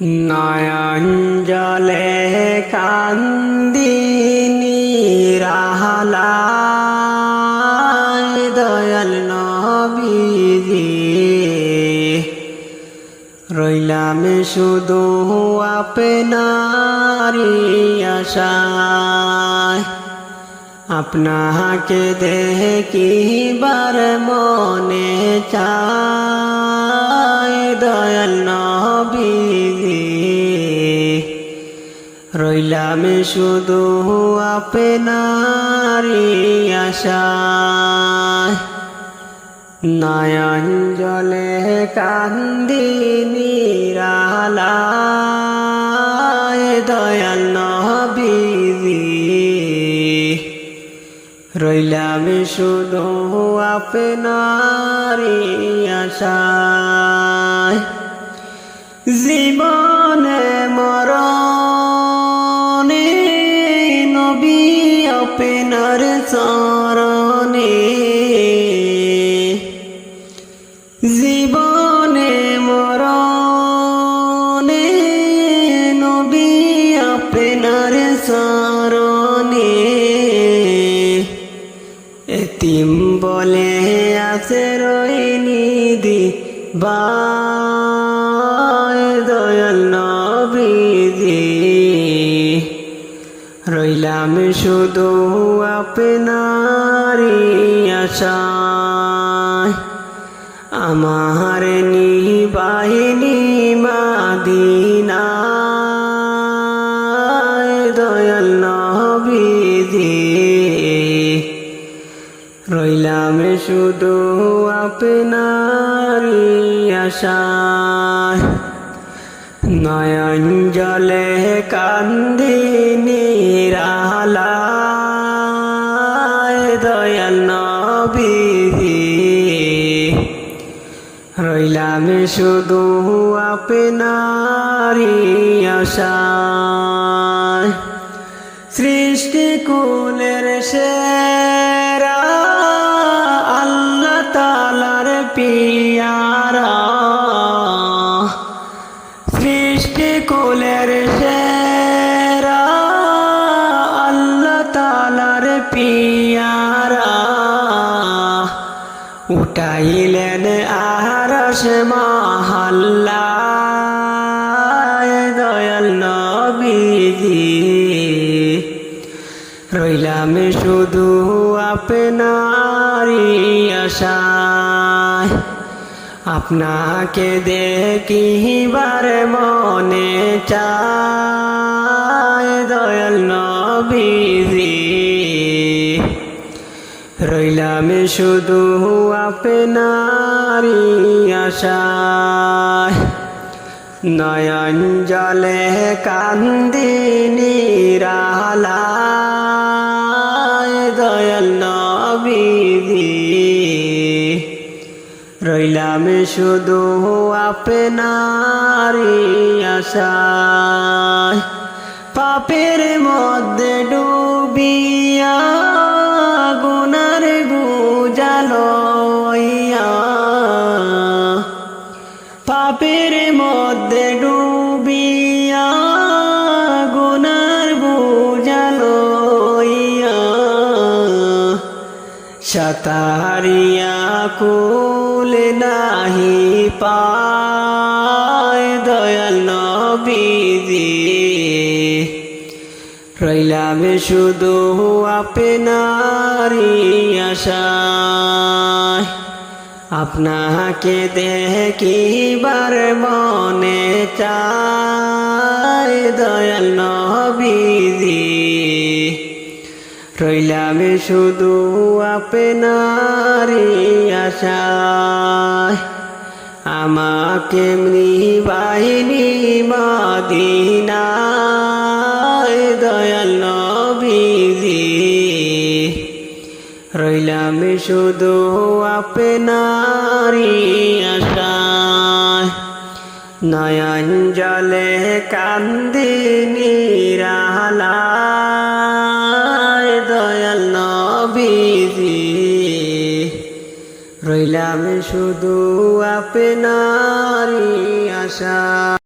নয়ন জলে কান্দিনি রাহলায় দয়াল নবীজি রইলাম শুধু আপনারি আশায় আপনাকে দেখিবার মনে চায় দয়াল নবীজি রইলাম শুধু আপনারি আশায়। নয়ন জলে কান্দি রালায় দয়াল নবীজি। রইলাম শুধু আপনারি আশা জীবনে মরণে আছে রইনিদি বায় দয়াল নবীজি। রইলাম শুধু আপনারি আশায়। আমার নিবাহিনী মাদিনায় দয়াল নবীজি। রইলাম শুধু আপনারি আশায় নয়ন জলে কান্দি রালায় দয়াল নবীজি রইলাম শুধু আপনারি আশায় সৃষ্টি কুলের সেরা পিয়ারা। সৃষ্টি কুলের সেরা আল্লাহ তালার পিয়ারা। উঠাইলেন আরস মহল্লায় দয়াল নবীজি। রইলাম শুধু আপনারি আশায়। আপনাকে দেখিবার মনে চায় দয়াল নবীজি। রইলাম শুধু আপনারি আশায়। নয়ন জলে কান্দিনি নবীজি রইলাম শুধু আপনারি আশায়। পাপের মধ্যে ডুবিয়া গুনার সাতারিয়া কুল নাহি পায় দয়াল নবীজি। রইলাম শুধু আপনারি আশায়। আপনাকে দেখিবার মনে চায় দয়াল নবীজি। রইলাম শুধু আপনারি আশায় আমাকে মৃবাহিনী মদিনায় দয়াল নবীজি। রইলাম শুধু আপনারি আশায় নয়ন জলে কান্দিনি রাহলায় নবীজি রইলাম শুধু আপনারই আশা।